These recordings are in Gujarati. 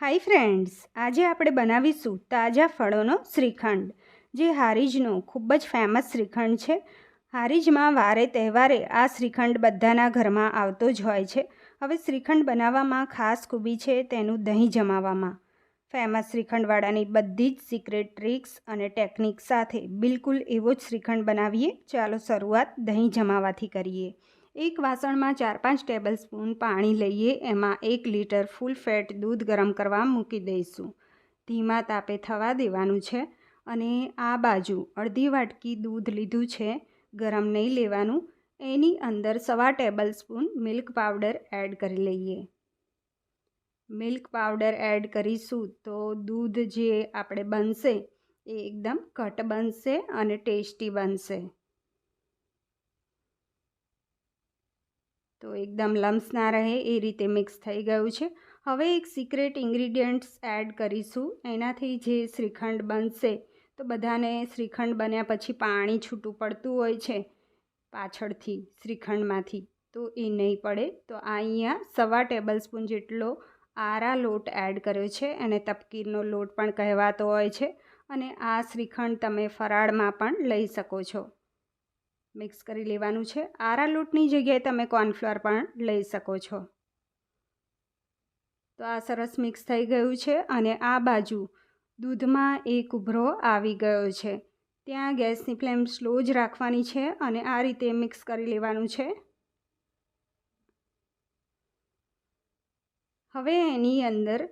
હાય ફ્રેન્ડ્સ, આજે આપણે બનાવીશું તાજા ફળોનો શ્રીખંડ, જે હારીજનો ખૂબ જ ફેમસ શ્રીખંડ છે. હારીજમાં વારે તહેવારે આ શ્રીખંડ બધાના ઘરમાં આવતો જ હોય છે. હવે શ્રીખંડ બનાવવામાં ખાસ ખૂબી છે તેનું દહીં જમાવવામાં. ફેમસ શ્રીખંડવાળાની બધી જ સિક્રેટ ટ્રિક્સ અને ટેકનિક સાથે બિલકુલ એવો જ શ્રીખંડ બનાવીએ. ચાલો શરૂઆત દહીં જમાવાથી કરીએ. એક વાસણમાં ચાર પાંચ ટેબલ સ્પૂન પાણી લઈએ, એમાં એક લીટર ફૂલ ફેટ દૂધ ગરમ કરવા મૂકી દઈશું. ધીમા તાપે થવા દેવાનું છે અને આ બાજુ અડધી વાટકી દૂધ લીધું છે, ગરમ નહીં લેવાનું. એની અંદર સવા tablespoon milk powder add કરી લઈએ. મિલ્ક પાવડર એડ કરીશું તો દૂધ જે આપણે બનશે એ એકદમ ઘટ બનશે અને ટેસ્ટી બનશે. તો એકદમ લમ્સ ના રહે એ રીતે મિક્સ થઈ ગયું છે. હવે એક સિક્રેટ ઇન્ગ્રીડિયન્ટ્સ એડ કરીશું. એનાથી જે શ્રીખંડ બનશે, તો બધાને શ્રીખંડ બન્યા પછી પાણી છૂટું પડતું હોય છે પાછળથી, શ્રીખંડમાંથી. તો એ નહીં પડે. તો આ અહીંયા સવા ટેબલ સ્પૂન જેટલો આરા લોટ એડ કર્યો છે. અને તપકીરનો લોટ પણ કહેવાતો હોય છે. અને આ શ્રીખંડ તમે ફરાળમાં પણ લઈ શકો છો. મિક્સ કરી લેવાનું છે. આરા લોટની જગ્યાએ તમે કોર્નફ્લોર પણ લઈ શકો છો. તો આ સરસ મિક્સ થઈ ગયું છે અને આ બાજુ દૂધમાં એક ઉભરો આવી ગયો છે. ત્યાં ગેસની ફ્લેમ સ્લો જ રાખવાની છે અને આ રીતે મિક્સ કરી લેવાનું છે. હવે એની અંદર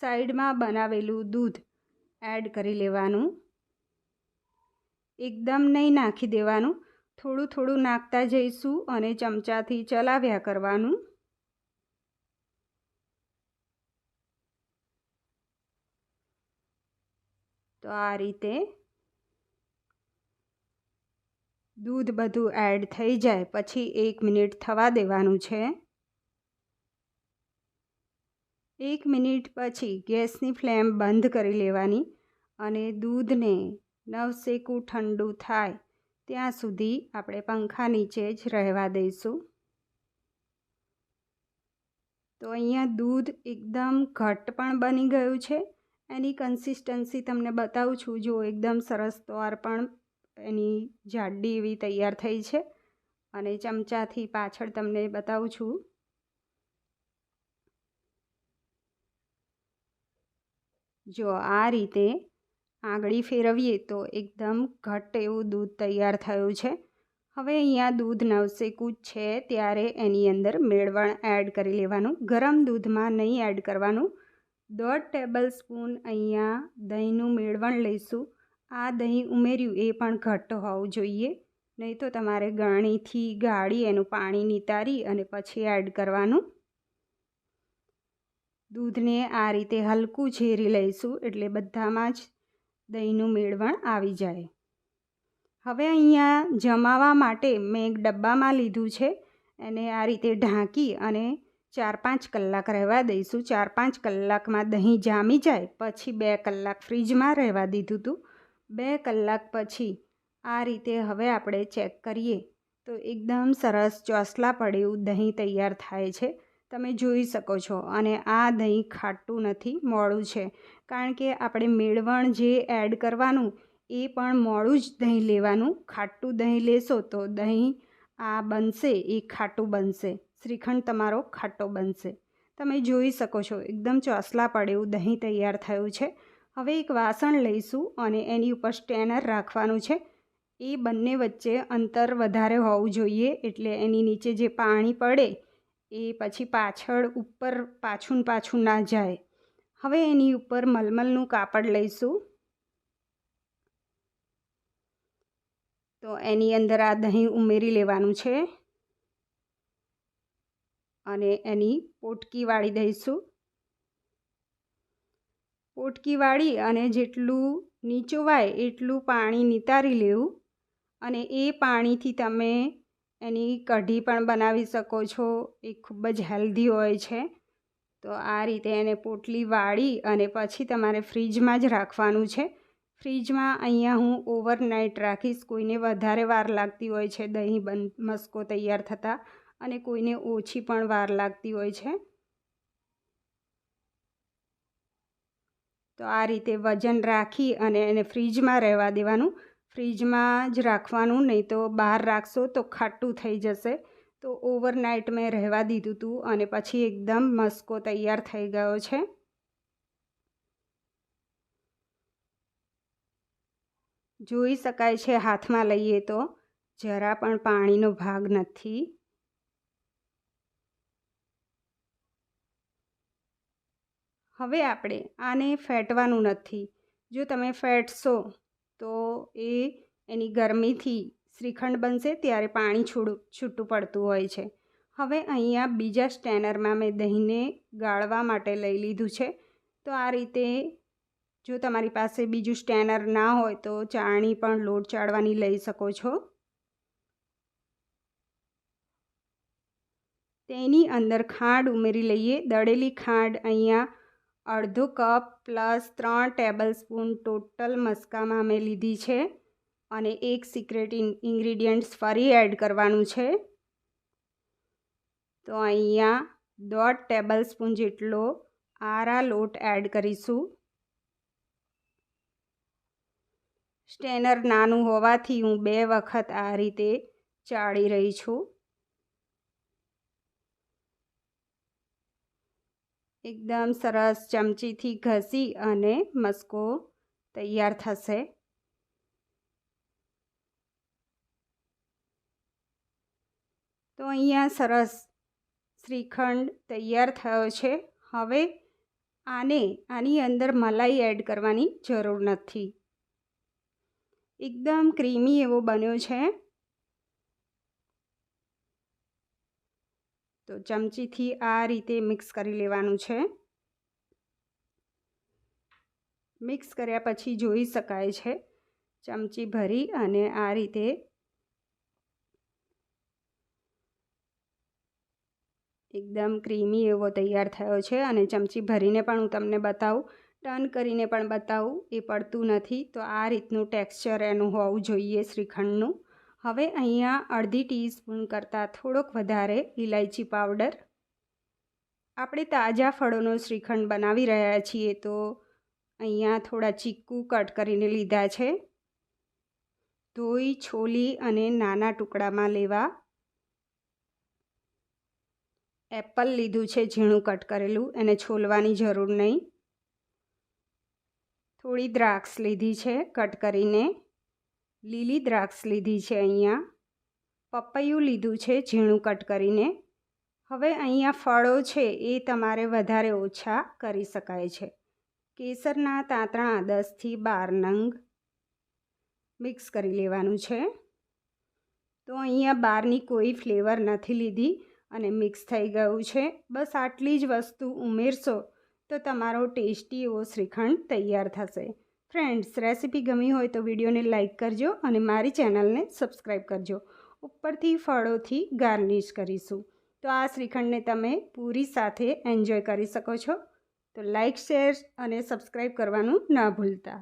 સાઈડમાં બનાવેલું દૂધ એડ કરી લેવાનું. એકદમ નહીં નાખી દેવાનું. થોડું થોડું નાખતા જઈશું અને ચમચાથી ચલાવ્યા કરવાનું. તો આ રીતે દૂધ બધું એડ થઈ જાય, પછી એક મિનિટ થવા દેવાનું છે. એક મિનિટ પછી ગેસની ફ્લેમ બંધ કરી લેવાની અને દૂધને નવસેકું ઠંડુ થાય ત્યાં સુધી આપણે પંખા નીચે જ રહેવા દઈશું. તો અહીંયા દૂધ એકદમ ઘટ પણ બની ગયું છે. એની કન્સિસ્ટન્સી તમને બતાવું છું. જો એકદમ સરસ તોર પણ એની જાડી એવી તૈયાર થઈ છે. અને ચમચાથી પાછળ તમને બતાવું છું. જો આ રીતે આંગળી ફેરવીએ તો એકદમ ઘટ્ટ એવું દૂધ તૈયાર થયું છે. હવે અહીંયા દૂધ નવસેકું છે ત્યારે એની અંદર મેળવણ એડ કરી લેવાનું. ગરમ દૂધમાં નહીં એડ કરવાનું. દોઢ ટેબલ સ્પૂન અહીંયા દહીંનું મેળવણ લઈશું. આ દહીં ઉમેર્યું એ પણ ઘટ્ટ હોવું જોઈએ. નહીં તો તમારે ગરણીથી ગાળી એનું પાણી નિતારી અને પછી એડ કરવાનું. દૂધને આ રીતે હલકું ઝેરી લઈશું એટલે બધામાં જ દહીંનું મેળવણ આવી જાય. હવે અહીંયા જમાવા માટે મેં એક ડબ્બામાં લીધું છે. એને આ રીતે ઢાંકી અને ચાર પાંચ કલાક રહેવા દઈશું. ચાર પાંચ કલાકમાં દહીં જામી જાય. પછી બે કલાક ફ્રીજમાં રહેવા દીધું હતું બે કલાક પછી આ રીતે હવે આપણે ચેક કરીએ. તો એકદમ સરસ ચોસલા પડે એવું દહીં તૈયાર થાય છે. તમે જોઈ શકો છો અને આ દહીં ખાટું નથી મોડું છે. કારણ કે આપણે મેળવણ જે એડ કરવાનું, એ પણ મોડું જ દહીં લેવાનું. ખાટું દહીં લેશો તો દહીં આ બનશે, એ ખાટું બનશે. શ્રીખંડ તમારો ખાટો બનશે. તમે જોઈ શકો છો, એકદમ ચોસલા પડે એવું દહીં તૈયાર થયું છે. હવે એક વાસણ લઈશું અને એની ઉપર સ્ટેનર રાખવાનું છે. એ બંને વચ્ચે અંતર વધારે હોવું જોઈએ, એટલે એની નીચે જે પાણી પડે એ પછી પાછળ ઉપર પાછું પાછું ના જાય. હવે એની ઉપર મલમલનું કાપડ લઈશું. તો એની અંદર આ દહીં ઉમેરી લેવાનું છે. અને એની પોટકી વાળી દઈશું. પોટકી વાળી અને જેટલું નીચોવાય એટલું પાણી નિતારી લેવું. અને એ પાણીથી તમે એની કઢી પણ બનાવી શકો છો. એ ખૂબ જ હેલ્ધી હોય છે. તો આ રીતે એને પોટલી વાળી અને પછી તમારે ફ્રીજમાં જ રાખવાનું છે. ફ્રીજમાં અહીંયા હું ઓવરનાઇટ રાખીશ. કોઈને વધારે વાર લાગતી હોય છે દહીં બન, મસ્કો તૈયાર થતાં અને કોઈને ઓછી પણ વાર લાગતી હોય છે. તો આ રીતે વજન રાખી અને એને ફ્રીજમાં રહેવા દેવાનું. ફ્રીજમાં જ રાખવાનું, નહીં તો બહાર રાખશો તો ખાટું થઈ જશે. તો ઓવરનાઇટ મેં રહેવા દીધું હતું અને પછી એકદમ મસ્કો તૈયાર થઈ ગયો છે. જોઈ શકાય છે હાથમાં લઈએ તો, જરા પણ પાણીનો ભાગ નથી. હવે આપણે આને ફેટવાનું નથી. જો તમે ફેટશો તો એ એની ગરમીથી શ્રીખંડ બનશે ત્યારે પાણી છોડું, છૂટું પડતું હોય છે. હવે અહીંયા બીજા સ્ટેનરમાં મેં દહીંને ગાળવા માટે લઈ લીધું છે. તો આ રીતે જો તમારી પાસે બીજું સ્ટેનર ના હોય તો ચાળણી પણ લોટ ચાળવાની લઈ શકો છો. તેની અંદર ખાંડ ઉમેરી લઈએ. દળેલી ખાંડ અહીંયા અડધો કપ પ્લસ ત્રણ ટેબલ સ્પૂન ટોટલ મસ્કામાં મેં લીધી છે અને એક સિક્રેટ ઇન્ગ્રીડિયન્ટ્સ ફરી એડ કરવાનું છે. તો અહીંયા દોઢ ટેબલ સ્પૂન જેટલો આરા લોટ એડ કરીશું. સ્ટેનર નાનું હોવાથી હું બે વખત આ રીતે ચાળી રહી છું. એકદમ સરસ ચમચીથી ઘસી અને મસ્કો તૈયાર થશે. તો અહીંયા સરસ શ્રીખંડ તૈયાર થયો છે. હવે આને આની અંદર મલાઈ એડ કરવાની જરૂર નથી. એકદમ ક્રીમી એવો બન્યો છે. તો ચમચીથી આ રીતે મિક્સ કરી લેવાનું છે. મિક્સ કર્યા પછી જોઈ શકાય છે, ચમચી ભરી અને આ રીતે એકદમ ક્રીમી એવો તૈયાર થયો છે અને ચમચી ભરીને પણ હું તમને બતાવું. ટર્ન કરીને પણ બતાવું, એ પડતું નથી. તો આ રીતનું ટેક્સચર એનું હોવું જોઈએ શ્રીખંડનું. હવે અહીંયા અડધી ટીસ્પૂન કરતાં થોડોક વધારે ઇલાયચી પાવડર. આપણે તાજા ફળોનો શ્રીખંડ બનાવી રહ્યા છીએ તો અહીંયા થોડા ચીક્કુ કટ કરીને લીધા છે. ધોઈ, છોલી અને નાના ટુકડામાં લેવા એપલ લીધું છે, ઝીણું કટ કરેલું, એને છોલવાની જરૂર નહીં. થોડી દ્રાક્ષ લીધી છે, કટ કરીને. લીલી દ્રાક્ષ લીધી છે અહીંયા. પપૈયું લીધું છે ઝીણું કટ કરીને. હવે અહીંયા ફળો છે એ તમારે વધારે ઓછા કરી શકાય છે. કેસરના તાંતણા દસથી બાર નંગ મિક્સ કરી લેવાનું છે. તો અહીંયા બહારની કોઈ ફ્લેવર નથી લીધી અને મિક્સ થઈ ગયું છે. બસ આટલી જ વસ્તુ ઉમેરશો તો તમારો ટેસ્ટી એવો શ્રીખંડ તૈયાર થશે. ફ્રેન્ડ્સ, રેસીપી ગમી હોય તો વિડીયોને લાઇક કરજો અને મારી ચેનલને સબસ્ક્રાઈબ કરજો. ઉપરથી ફળોથી ગાર્નિશ કરીશું. તો આ શ્રીખંડને તમે પૂરી સાથે એન્જોય કરી શકો છો. તો લાઇક શેર અને સબસ્ક્રાઈબ કરવાનું ના ભૂલતા.